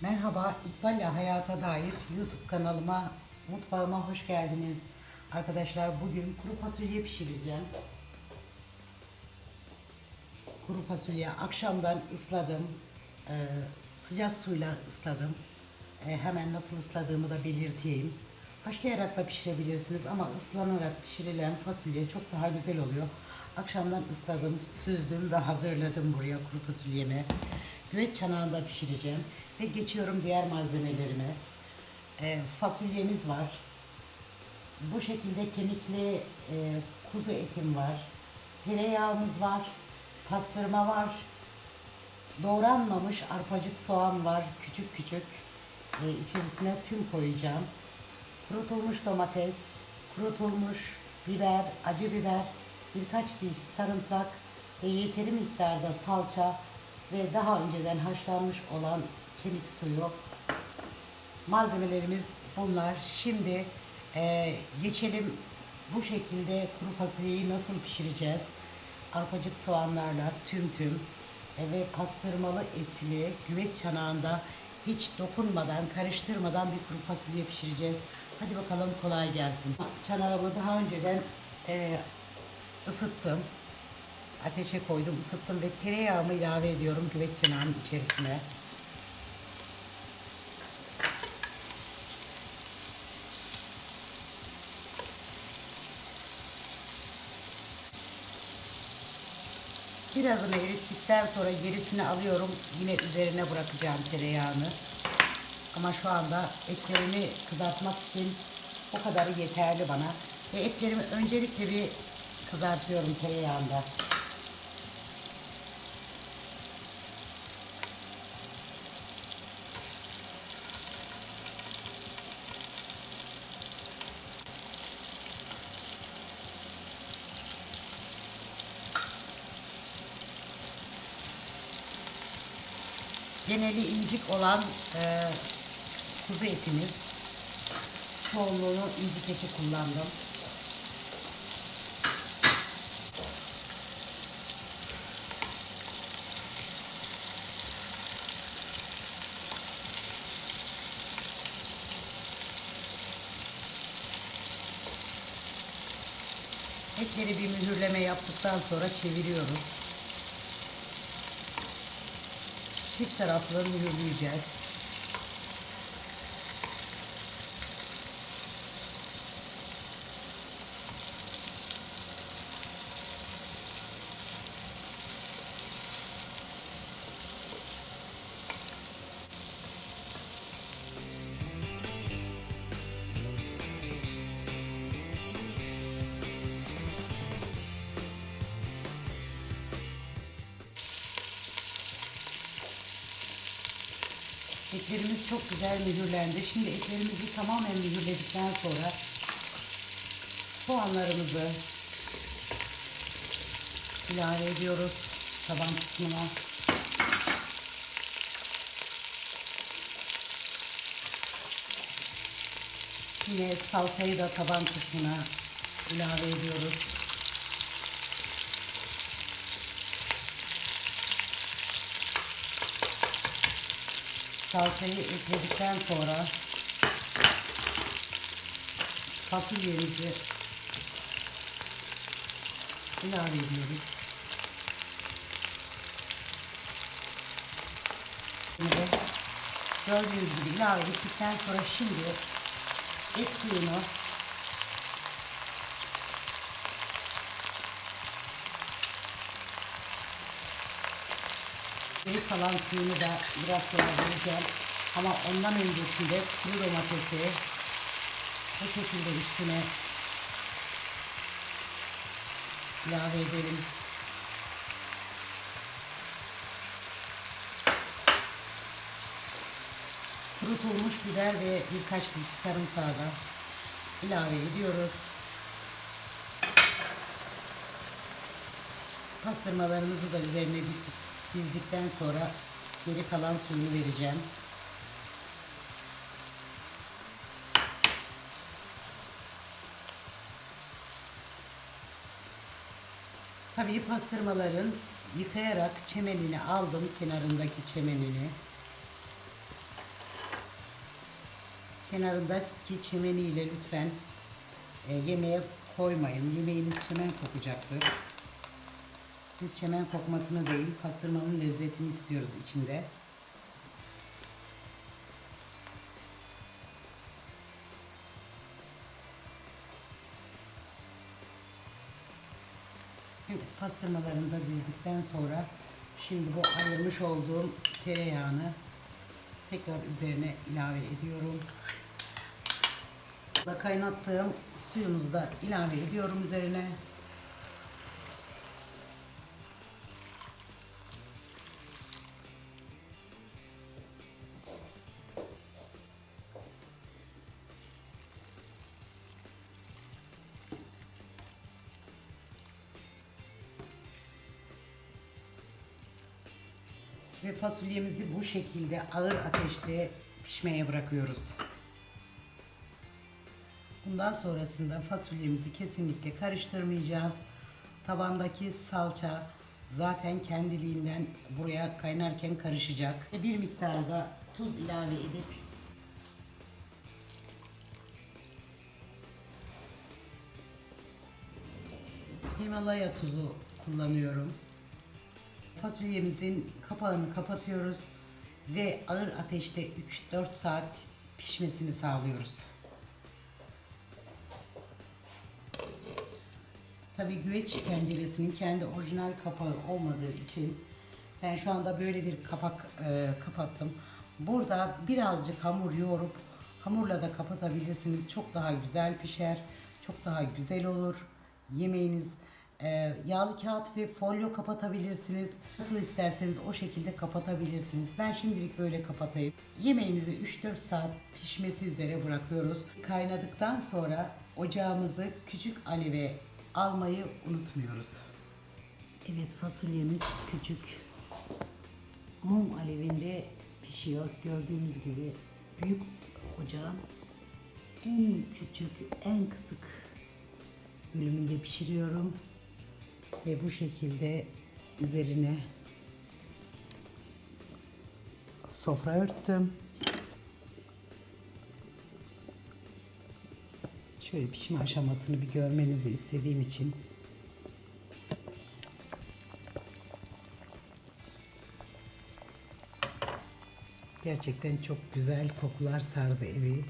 Merhaba, İkbal'le Hayata Dair YouTube kanalıma, mutfağıma hoş geldiniz. Arkadaşlar bugün kuru fasulye pişireceğim. Kuru fasulye akşamdan ısladım. Ee, sıcak suyla ısladım. Ee, hemen nasıl ısladığımı da belirteyim. Haşlayarak da pişirebilirsiniz ama ıslanarak pişirilen fasulye çok daha güzel oluyor. Akşamdan ısladım, süzdüm ve hazırladım buraya kuru fasulyemi. Güveç çanağında pişireceğim ve geçiyorum diğer malzemelerime. Ee, fasulyemiz var. Bu şekilde kemikli e, kuzu etim var. Tereyağımız var. Pastırma var. Doğranmamış arpacık soğan var. Küçük küçük. E, içerisine tüm koyacağım. Kurutulmuş domates, kurutulmuş biber, acı biber, birkaç diş sarımsak ve yeteri miktarda salça ve daha önceden haşlanmış olan kemik suyu Malzemelerimiz bunlar. Şimdi e, geçelim bu şekilde kuru fasulyeyi nasıl pişireceğiz? Arpacık soğanlarla tüm tüm e, ve pastırmalı etli güveç çanağında hiç dokunmadan, karıştırmadan bir kuru fasulye pişireceğiz. Hadi bakalım kolay gelsin. Çanağımı daha önceden e, ısıttım. Ateşe koydum, ısıttım ve tereyağımı ilave ediyorum güveç çanağının içerisine. Birazını erittikten sonra gerisini alıyorum. Yine üzerine bırakacağım tereyağını. Ama şu anda etlerimi kızartmak için o kadarı yeterli bana. Ve etlerimi öncelikle bir kızartıyorum tereyağında. geneli incik olan e, kuzu etimiz. Çoğunluğunu incik eti kullandım. Etleri bir mühürleme yaptıktan sonra çeviriyoruz. çift taraflı mühürleyeceğiz. Etlerimiz çok güzel mühürlendi. Şimdi etlerimizi tamamen mühürledikten sonra soğanlarımızı ilave ediyoruz taban kısmına. Yine salçayı da taban kısmına ilave ediyoruz. Salçayı ekledikten sonra fasulyemizi ilave ediyoruz. Şimdi gördüğünüz gibi ilave ettikten sonra şimdi et suyunu Geri kalan suyunu da biraz sonra vereceğim. Ama ondan öncesinde kuru domatesi bu şekilde üstüne ilave edelim. Kurutulmuş biber ve birkaç diş sarımsağı da ilave ediyoruz. Pastırmalarımızı da üzerine dizdikten sonra geri kalan suyunu vereceğim. Tabii pastırmaların yıkayarak çemenini aldım kenarındaki çemenini. Kenarındaki çemeniyle lütfen e, yemeğe koymayın. Yemeğiniz çemen kokacaktır. Biz çemen kokmasını değil, pastırmanın lezzetini istiyoruz içinde. Pastırmalarını da dizdikten sonra şimdi bu ayırmış olduğum tereyağını tekrar üzerine ilave ediyorum. Kaynattığım suyumuzu da ilave ediyorum üzerine. Ve fasulyemizi bu şekilde ağır ateşte pişmeye bırakıyoruz. Bundan sonrasında fasulyemizi kesinlikle karıştırmayacağız. Tabandaki salça zaten kendiliğinden buraya kaynarken karışacak. Ve bir miktar da tuz ilave edip Himalaya tuzu kullanıyorum. Fasulyemizin kapağını kapatıyoruz ve ağır ateşte 3-4 saat pişmesini sağlıyoruz. Tabii güveç tenceresinin kendi orijinal kapağı olmadığı için ben şu anda böyle bir kapak e, kapattım. Burada birazcık hamur yoğurup hamurla da kapatabilirsiniz. Çok daha güzel pişer. Çok daha güzel olur. Yemeğiniz e, yağlı kağıt ve folyo kapatabilirsiniz. Nasıl isterseniz o şekilde kapatabilirsiniz. Ben şimdilik böyle kapatayım. Yemeğimizi 3-4 saat pişmesi üzere bırakıyoruz. Kaynadıktan sonra ocağımızı küçük aleve almayı unutmuyoruz. Evet fasulyemiz küçük mum alevinde pişiyor. Gördüğünüz gibi büyük ocağın en küçük, en kısık bölümünde pişiriyorum. Ve bu şekilde üzerine sofra örttüm. Şöyle pişme aşamasını bir görmenizi istediğim için Gerçekten çok güzel kokular sardı evi.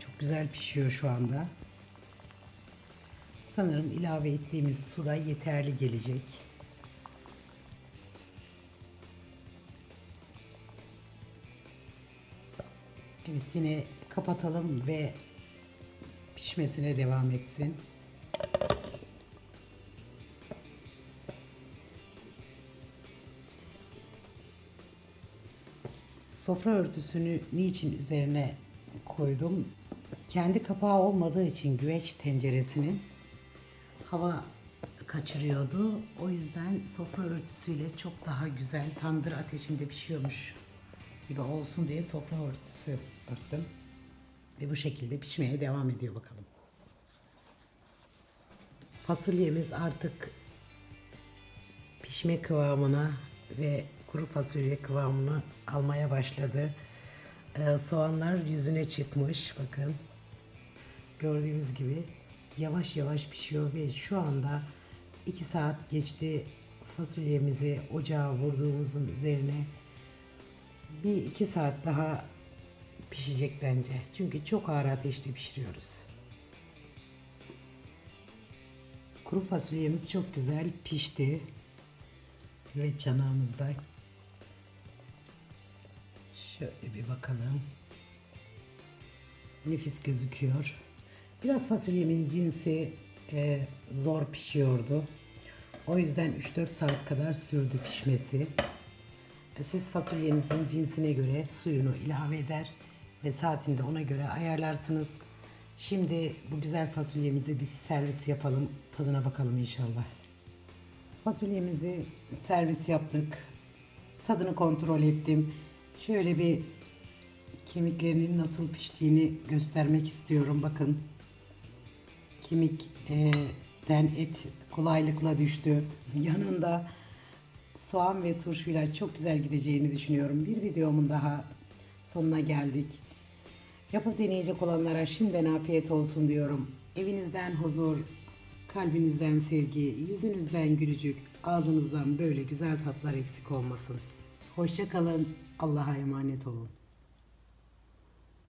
Çok güzel pişiyor şu anda. Sanırım ilave ettiğimiz su da yeterli gelecek. Evet yine kapatalım ve pişmesine devam etsin. Sofra örtüsünü niçin üzerine koydum? Kendi kapağı olmadığı için güveç tenceresinin hava kaçırıyordu. O yüzden sofra örtüsüyle çok daha güzel tandır ateşinde pişiyormuş gibi olsun diye sofra örtüsü örttüm. Ve bu şekilde pişmeye devam ediyor bakalım. Fasulyemiz artık pişme kıvamına ve kuru fasulye kıvamını almaya başladı. Ee, soğanlar yüzüne çıkmış bakın. Gördüğünüz gibi yavaş yavaş pişiyor ve şu anda 2 saat geçti fasulyemizi ocağa vurduğumuzun üzerine bir iki saat daha pişecek bence. Çünkü çok ağır ateşte pişiriyoruz. Kuru fasulyemiz çok güzel pişti. Ve çanağımızda. Şöyle bir bakalım. Nefis gözüküyor. Biraz fasulyemin cinsi e, zor pişiyordu. O yüzden 3-4 saat kadar sürdü pişmesi. E, Siz fasulyenizin cinsine göre suyunu ilave eder ve saatini de ona göre ayarlarsınız. Şimdi bu güzel fasulyemizi bir servis yapalım. Tadına bakalım inşallah. Fasulyemizi servis yaptık. Tadını kontrol ettim. Şöyle bir kemiklerinin nasıl piştiğini göstermek istiyorum. Bakın. Kemikten et kolaylıkla düştü. Yanında soğan ve turşuyla çok güzel gideceğini düşünüyorum. Bir videomun daha sonuna geldik. Yapıp deneyecek olanlara şimdiden afiyet olsun diyorum. Evinizden huzur, kalbinizden sevgi, yüzünüzden gülücük, ağzınızdan böyle güzel tatlar eksik olmasın. Hoşça kalın. Allah'a emanet olun.